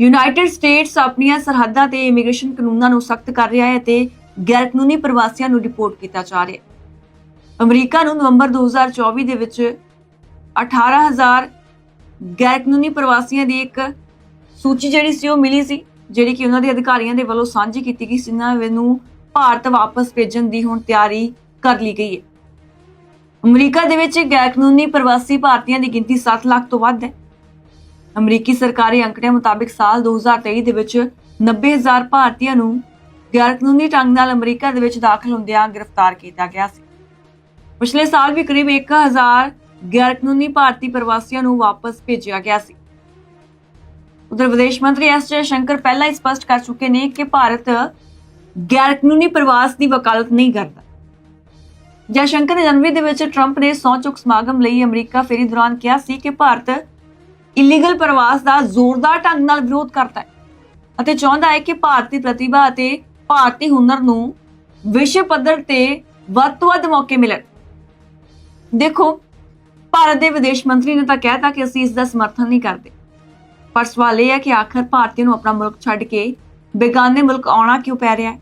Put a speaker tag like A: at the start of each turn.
A: United States ਆਪਣੀਆਂ ਸਰਹੱਦਾਂ ਤੇ ਇਮੀਗ੍ਰੇਸ਼ਨ ਕਾਨੂੰਨਾਂ ਨੂੰ ਸਖਤ ਕਰ ਰਿਹਾ ਹੈ ਤੇ ਗੈਰਕਾਨੂੰਨੀ ਪ੍ਰਵਾਸੀਆਂ ਨੂੰ ਰਿਪੋਰਟ ਕੀਤਾ ਜਾ ਰਿਹਾ ਹੈ। ਅਮਰੀਕਾ ਨੂੰ ਨਵੰਬਰ 2024 ਦੇ ਵਿੱਚ 18000 ਗੈਰਕਾਨੂੰਨੀ ਪ੍ਰਵਾਸੀਆਂ ਦੀ ਇੱਕ ਸੂਚੀ ਜਿਹੜੀ ਸੀ ਉਹ ਮਿਲੀ ਸੀ, ਜਿਹੜੀ ਕਿ ਉਹਨਾਂ ਦੇ ਅਧਿਕਾਰੀਆਂ ਦੇ ਵੱਲੋਂ ਸਾਂਝੀ ਕੀਤੀ ਗਈ ਸੀ, ਜਿਨ੍ਹਾਂ ਨੂੰ ਭਾਰਤ ਵਾਪਸ ਭੇਜਣ ਦੀ ਹੁਣ ਤਿਆਰੀ ਕਰ ਲਈ ਗਈ ਹੈ। ਅਮਰੀਕਾ ਦੇ ਵਿੱਚ ਗੈਰਕਾਨੂੰਨੀ ਪ੍ਰਵਾਸੀ ਭਾਰਤੀਆਂ ਦੀ ਗਿਣਤੀ 7 ਲੱਖ ਤੋਂ ਵੱਧ ਹੈ। ਅਮਰੀਕੀ ਸਰਕਾਰੀ ਅੰਕੜਿਆਂ ਮੁਤਾਬਿਕ ਸਾਲ 2023 ਦੇ ਵਿੱਚ 90000 ਭਾਰਤੀਆਂ ਨੂੰ ਗੈਰ ਕਾਨੂੰਨੀ ਢੰਗ ਨਾਲ ਅਮਰੀਕਾ ਦੇ ਵਿੱਚ ਦਾਖਲ ਹੁੰਦਿਆਂ ਗ੍ਰਿਫਤਾਰ ਕੀਤਾ ਗਿਆ ਸੀ। ਪਿਛਲੇ ਸਾਲ ਵੀ ਕਰੀਬ 1000 ਗੈਰਕਾਨੂੰਨੀ ਭਾਰਤੀ ਪ੍ਰਵਾਸੀਆਂ ਨੂੰ ਵਾਪਸ ਭੇਜਿਆ ਗਿਆ ਸੀ। ਉਧਰ ਵਿਦੇਸ਼ ਮੰਤਰੀ ਐਸ ਜੈ ਸ਼ੰਕਰ ਪਹਿਲਾਂ ਹੀ ਸਪਸ਼ਟ ਕਰ ਚੁੱਕੇ ਨੇ ਕਿ ਭਾਰਤ ਗੈਰਕਾਨੂੰਨੀ ਪ੍ਰਵਾਸ ਦੀ ਵਕਾਲਤ ਨਹੀਂ ਕਰਦਾ। ਜੈਸ਼ੰਕਰ ਨੇ ਜਨਵਰੀ ਦੇ ਵਿੱਚ ਟਰੰਪ ਨੇ ਸਹੁੰ ਚੁੱਕ ਸਮਾਗਮ ਲਈ ਅਮਰੀਕਾ ਫੇਰੀ ਦੌਰਾਨ ਕਿਹਾ ਸੀ ਕਿ ਭਾਰਤ ਇਲੀਗਲ ਪ੍ਰਵਾਸ ਦਾ ਜ਼ੋਰਦਾਰ ਢੰਗ ਨਾਲ ਵਿਰੋਧ ਕਰਦਾ ਹੈ ਅਤੇ ਚਾਹੁੰਦਾ ਹੈ ਕਿ ਭਾਰਤੀ ਪ੍ਰਤਿਭਾ ਅਤੇ ਭਾਰਤੀ ਹੁਨਰ ਨੂੰ ਵਿਸ਼ਵ ਪੱਧਰ ਤੇ ਵੱਧ ਤੋਂ ਵੱਧ ਮੌਕੇ ਮਿਲਣ। ਦੇਖੋ, ਭਾਰਤ ਦੇ ਵਿਦੇਸ਼ ਮੰਤਰੀ ਨੇ ਤਾਂ ਕਹਿਤਾ ਕਿ ਅਸੀਂ ਇਸ ਦਾ ਸਮਰਥਨ ਨਹੀਂ ਕਰਦੇ। ਪਰ ਸਵਾਲ ਇਹ ਹੈ ਕਿ ਆਖਰ ਭਾਰਤੀਆਂ ਨੂੰ ਆਪਣਾ ਮੁਲਕ ਛੱਡ ਕੇ ਬੇਗਾਨੇ ਮੁਲਕ ਆਉਣਾ ਕਿਉਂ ਪੈ ਰਿਹਾ ਹੈ?